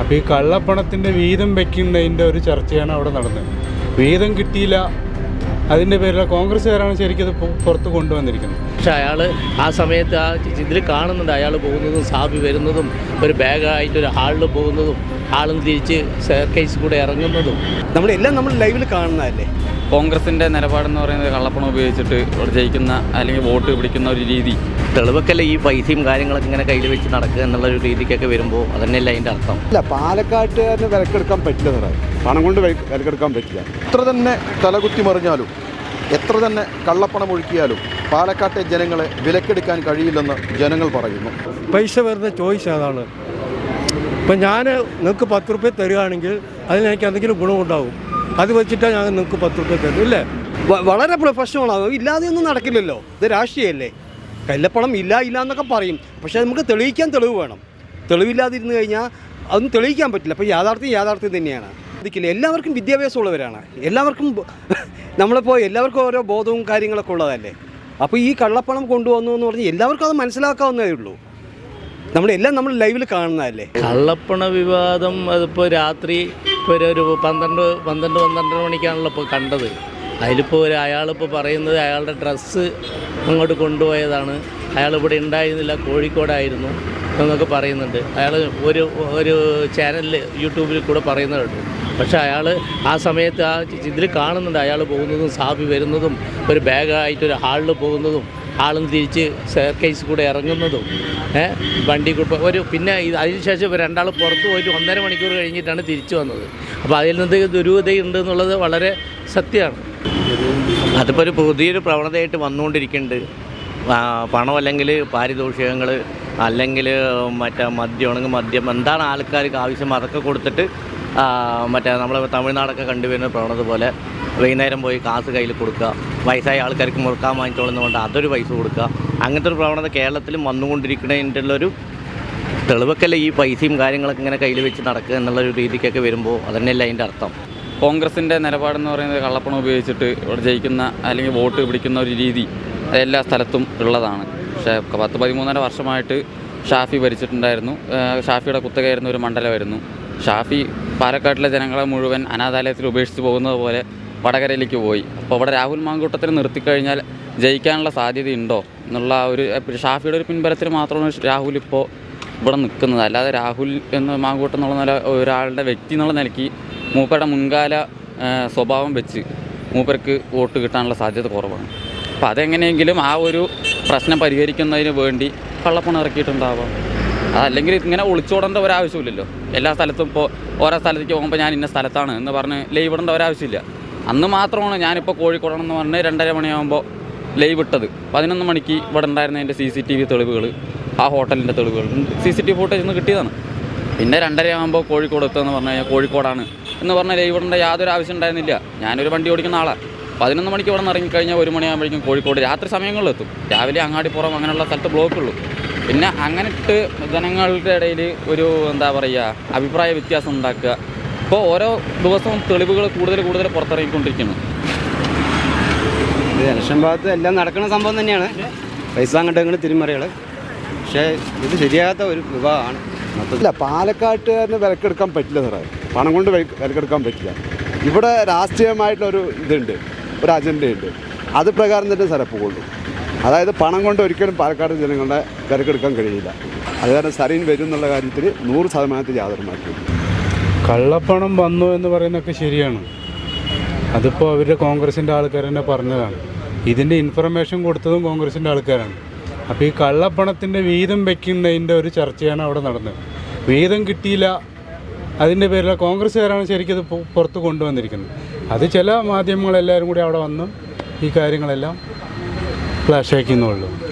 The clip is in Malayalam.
അപ്പോൾ ഈ കള്ളപ്പണത്തിന്റെ വീതം വെക്കുന്നതിന്റെ ഒരു ചർച്ചയാണ് അവിടെ നടന്നത്. വീതം കിട്ടിയില്ല. അതിന്റെ പേരിൽ കോൺഗ്രസ്സുകാരാണ് ശരിക്കും പുറത്ത് കൊണ്ടുവന്നിരിക്കുന്നത്. പക്ഷെ അയാൾ ആ സമയത്ത് ആ ഇതിൽ കാണുന്നുണ്ട്. അയാൾ പോകുന്നതും സാബി വരുന്നതും ഒരു ബാഗായിട്ട് ഒരു ഹാളിൽ പോകുന്നതും ഹാളിൽ തിരിച്ച് കേസ് കൂടെ ഇറങ്ങുന്നതും. നമ്മളെല്ലാം നമ്മൾ ലൈവിൽ കാണുന്നതല്ലേ? കോൺഗ്രസിന്റെ നിലപാടെന്ന് പറയുന്നത് കള്ളപ്പണം ഉപയോഗിച്ചിട്ട് ഇവിടെ ജയിക്കുന്ന അല്ലെങ്കിൽ വോട്ട് പിടിക്കുന്ന ഒരു രീതി. തെളിവൊക്കെയല്ല ഈ പൈസയും കാര്യങ്ങളൊക്കെ ഇങ്ങനെ കയ്യിൽ വെച്ച് നടക്കുക എന്നുള്ള ഒരു രീതിക്കൊക്കെ വരുമ്പോൾ അതന്നെയല്ല അതിന്റെ അർത്ഥം? ഇല്ല പാലക്കാട്ടുകാരന് വിലക്കെടുക്കാൻ പറ്റില്ല സാറേ പണം കൊണ്ട് വില- വിലക്കെടുക്കാൻ പറ്റില്ല. എത്ര തന്നെ തലകുത്തി മറിഞ്ഞാലും എത്ര തന്നെ കള്ളപ്പണം ഒഴുക്കിയാലും പാലക്കാട്ടെ ജനങ്ങളെ വിലക്കെടുക്കാൻ കഴിയില്ലെന്ന് ജനങ്ങൾ പറയുന്നു. പൈസ വെറുതെ ചോയ്സ് അതാണ്. ഇപ്പം ഞാൻ നിങ്ങൾക്ക് പത്ത് റുപ്യ തരികയാണെങ്കിൽ അതിന് എനിക്ക് എന്തെങ്കിലും ഗുണമുണ്ടാവും. അത് വെച്ചിട്ടാണ് ഞാൻ നിങ്ങൾക്ക് പത്ത് റുപ്യ തരും അല്ലേ വളരെ പ്രൊഫഷണലാണ് ഇല്ലാതെയൊന്നും നടക്കില്ലല്ലോ. ഇത് രാഷ്ട്രീയമല്ലേ കല്ലപ്പണം ഇല്ല ഇല്ല എന്നൊക്കെ പറയും. പക്ഷേ നമുക്ക് തെളിയിക്കാൻ തെളിവ് വേണം. തെളിവില്ലാതിരുന്ന് കഴിഞ്ഞാൽ അതൊന്നും തെളിയിക്കാൻ പറ്റില്ല. അപ്പോൾ യാഥാർത്ഥ്യം യാഥാർത്ഥ്യം തന്നെയാണ്. ഇതിക്കില്ല എല്ലാവർക്കും വിദ്യാഭ്യാസമുള്ളവരാണ്. എല്ലാവർക്കും നമ്മളിപ്പോൾ എല്ലാവർക്കും ഓരോ ബോധവും കാര്യങ്ങളൊക്കെ ഉള്ളതല്ലേ? അപ്പോൾ ഈ കള്ളപ്പണം കൊണ്ടുവന്നു എന്ന് പറഞ്ഞാൽ എല്ലാവർക്കും അത് മനസ്സിലാക്കാവുന്നതേ ഉള്ളൂ. നമ്മളെല്ലാം നമ്മൾ ലൈവിൽ കാണുന്നതല്ലേ? കള്ളപ്പണ വിവാദം അതിപ്പോൾ രാത്രി ഇപ്പോൾ ഒരു- പന്ത്രണ്ട് പന്ത്രണ്ട് പന്ത്രണ്ടര മണിക്കാണല്ലോ ഇപ്പോൾ കണ്ടത്. അതിലിപ്പോൾ ഒരു അയാളിപ്പോൾ പറയുന്നത് അയാളുടെ ഡ്രസ്സ് അങ്ങോട്ട് കൊണ്ടുപോയതാണ്. അയാൾ ഇവിടെ ഉണ്ടായിരുന്നില്ല കോഴിക്കോടായിരുന്നു എന്നൊക്കെ പറയുന്നുണ്ട്. അയാൾ ഒരു ഒരു ചാനലിൽ യൂട്യൂബിൽ കൂടെ പറയുന്നുണ്ട് പക്ഷേ അയാൾ ആ സമയത്ത് ആ ഇതിൽ കാണുന്നുണ്ട്. അയാൾ പോകുന്നതും സാബി വരുന്നതും ഒരു ബാഗായിട്ട് ഒരു ഹാളിൽ പോകുന്നതും. ആളും തിരിച്ച് കേസ് കൂടെ ഇറങ്ങുന്നതും വണ്ടി കൂടെ ഒരു പിന്നെ ഇത് അതിനുശേഷം രണ്ടാൾ പുറത്ത് പോയിട്ട് ഒന്നര മണിക്കൂർ കഴിഞ്ഞിട്ടാണ് തിരിച്ചു വന്നത്. അപ്പോൾ അതിൽ നിന്ന് ദുരൂഹതയുണ്ട് എന്നുള്ളത് വളരെ സത്യമാണ്. അതിപ്പോൾ ഒരു പുതിയൊരു പ്രവണതയായിട്ട് വന്നുകൊണ്ടിരിക്കുന്നുണ്ട്. പണം അല്ലെങ്കിൽ പാരിതോഷികങ്ങൾ അല്ലെങ്കിൽ മറ്റേ മദ്യമാണെങ്കിൽ മദ്യം എന്താണ് ആൾക്കാർക്ക് ആവശ്യം അതൊക്കെ കൊടുത്തിട്ട് മറ്റേ നമ്മൾ തമിഴ്നാടൊക്കെ കണ്ടുവരുന്ന പ്രവണത പോലെ വൈകുന്നേരം പോയി കാസ് കയ്യിൽ കൊടുക്കുക. വയസ്സായ ആൾക്കാർക്ക് മുറുക്കാൻ വാങ്ങിച്ചോളുന്നതുകൊണ്ട് അതൊരു പൈസ കൊടുക്കുക. അങ്ങനത്തെ ഒരു പ്രവണത കേരളത്തിൽ വന്നുകൊണ്ടിരിക്കുന്നതിന്റെ ഉള്ളൊരു തെളിവൊക്കെയല്ല ഈ പൈസയും കാര്യങ്ങളൊക്കെ ഇങ്ങനെ കയ്യിൽ വെച്ച് നടക്കുക എന്നുള്ളൊരു രീതിക്കൊക്കെ വരുമ്പോൾ അതന്നെയല്ല അതിന്റെ അർത്ഥം? കോൺഗ്രസിന്റെ നിലപാടെന്ന് പറയുന്നത് കള്ളപ്പണം ഉപയോഗിച്ചിട്ട് ഇവിടെ ജയിക്കുന്ന അല്ലെങ്കിൽ വോട്ട് പിടിക്കുന്ന ഒരു രീതി എല്ലാ സ്ഥലത്തും ഉള്ളതാണ്. പക്ഷേ പത്ത് പതിമൂന്നര വർഷമായിട്ട് ഷാഫി ഭരിച്ചിട്ടുണ്ടായിരുന്നു. ഷാഫിയുടെ കുത്തകയായിരുന്ന ഒരു മണ്ഡലമായിരുന്നു. ഷാഫി പാലക്കാട്ടിലെ ജനങ്ങളെ മുഴുവൻ അനാഥാലയത്തിൽ ഉപേക്ഷിച്ച് പോകുന്നത് പോലെ വടകരയിലേക്ക് പോയി. അപ്പോൾ ഇവിടെ രാഹുൽ മാങ്കൂട്ടത്തിന് നിർത്തിക്കഴിഞ്ഞാൽ ജയിക്കാനുള്ള സാധ്യതയുണ്ടോ എന്നുള്ള ഒരു ഷാഫിയുടെ ഒരു പിൻബലത്തിൽ മാത്രമാണ് രാഹുൽ ഇപ്പോൾ ഇവിടെ നിൽക്കുന്നത്. അല്ലാതെ രാഹുൽ എന്ന മാങ്കൂട്ടം എന്നുള്ള നില ഒരാളുടെ വ്യക്തി എന്നുള്ള നിലയ്ക്ക് മൂപ്പരുടെ മുൻകാല സ്വഭാവം വെച്ച് മൂപ്പർക്ക് വോട്ട് കിട്ടാനുള്ള സാധ്യത കുറവാണ്. അപ്പോൾ അതെങ്ങനെയെങ്കിലും ആ ഒരു പ്രശ്നം പരിഹരിക്കുന്നതിന് വേണ്ടി കള്ളപ്പണം ഇറക്കിയിട്ടുണ്ടാവാം. അതല്ലെങ്കിൽ ഇങ്ങനെ ഒളിച്ചോടേണ്ട ഒരാവശ്യമില്ലല്ലോ. എല്ലാ സ്ഥലത്തും ഇപ്പോൾ ഓരോ സ്ഥലത്തേക്ക് പോകുമ്പോൾ ഞാൻ ഇന്ന സ്ഥലത്താണ് എന്ന് പറഞ്ഞ് ലൈവിടേണ്ട ഒരാവശ്യമില്ല. അന്ന് മാത്രമാണ് ഞാനിപ്പോൾ കോഴിക്കോടാണെന്ന് പറഞ്ഞ് രണ്ടര മണിയാകുമ്പോൾ ലൈവ് ഇട്ടത്. പതിനൊന്ന് മണിക്ക് ഇവിടെ ഉണ്ടായിരുന്ന എന്റെ സി സി ടി വി തെളിവുകൾ ആ ഹോട്ടലിന്റെ തെളിവുകൾ C C T V footage നിന്ന് കിട്ടിയതാണ്. പിന്നെ രണ്ടര ആകുമ്പോൾ കോഴിക്കോട് എത്തുമെന്ന് പറഞ്ഞു കഴിഞ്ഞാൽ കോഴിക്കോടാണ് എന്ന് പറഞ്ഞാൽ ലൈവ് ഇടേണ്ട യാതൊരു ആവശ്യം ഉണ്ടായിരുന്നില്ല. ഞാനൊരു വണ്ടി ഓടിക്കുന്ന ആളാണ് പതിനൊന്ന് മണിക്ക് ഇവിടെ നിന്ന് ഇറങ്ങിക്കഴിഞ്ഞാൽ ഒരു മണിയാകുമ്പോഴേക്കും കോഴിക്കോട് രാത്രി സമയങ്ങളിൽ എത്തും. രാവിലെ അങ്ങാടിപ്പുറം അങ്ങനെയുള്ള സ്ഥലത്ത് ബ്ലോക്കുള്ളൂ പിന്നെ അങ്ങനെ ഇട്ട് ജനങ്ങളുടെ ഇടയിൽ ഒരു എന്താ പറയുക അഭിപ്രായ വ്യത്യാസം ഉണ്ടാക്കുക. ഇപ്പോൾ ഓരോ ദിവസവും തെളിവുകൾ കൂടുതൽ കൂടുതൽ പുറത്തിറങ്ങിക്കൊണ്ടിരിക്കുന്നു. ഇലക്ഷൻ ഭാഗത്ത് എല്ലാം നടക്കുന്ന സംഭവം തന്നെയാണ്. പൈസ അങ്ങോട്ട് അങ്ങോട്ടങ്ങൾ തിരിമറികൾ പക്ഷേ ഇത് ശരിയാകാത്ത ഒരു വിഭാഗമാണ്. ഇല്ല പാലക്കാട്ടുകാരന് വിലക്കെടുക്കാൻ പറ്റില്ല സാറേ. പണം കൊണ്ട് വില- വിലക്കെടുക്കാൻ പറ്റില്ല. ഇവിടെ രാഷ്ട്രീയമായിട്ടുള്ള ഒരു ഇതുണ്ട് ഒരു അജണ്ടയുണ്ട്. അത് പ്രകാരം തന്നെ സാറേ പോകുള്ളൂ. അതായത് പണം കൊണ്ട് ഒരിക്കലും പാലക്കാട് ജനങ്ങളുടെ വിലക്കെടുക്കാൻ കഴിയില്ല. അത് കാരണം സരീൻ വരും എന്നുള്ള കാര്യത്തിൽ നൂറ് ശതമാനത്തിൽ യാതൊരു മാറ്റവും കള്ളപ്പണം വന്നു എന്ന് പറയുന്നതൊക്കെ ശരിയാണ്. അതിപ്പോൾ അവരുടെ കോൺഗ്രസിന്റെ ആൾക്കാർ തന്നെ പറഞ്ഞതാണ്. ഇതിന്റെ ഇൻഫർമേഷൻ കൊടുത്തതും കോൺഗ്രസിന്റെ ആൾക്കാരാണ്. അപ്പോൾ ഈ കള്ളപ്പണത്തിന്റെ വീതം വെക്കുന്നതിന്റെ ഒരു ചർച്ചയാണ് അവിടെ നടന്നത്. വീതം കിട്ടിയില്ല. അതിന്റെ പേരിൽ കോൺഗ്രസ്സുകാരാണ് ശരിക്കും ഇത് പുറത്ത് കൊണ്ടുവന്നിരിക്കുന്നത്. അത് ചില മാധ്യമങ്ങളെല്ലാവരും കൂടി അവിടെ വന്ന് ഈ കാര്യങ്ങളെല്ലാം ഫ്ലാഷ് ആക്കിയെന്നുള്ളൂ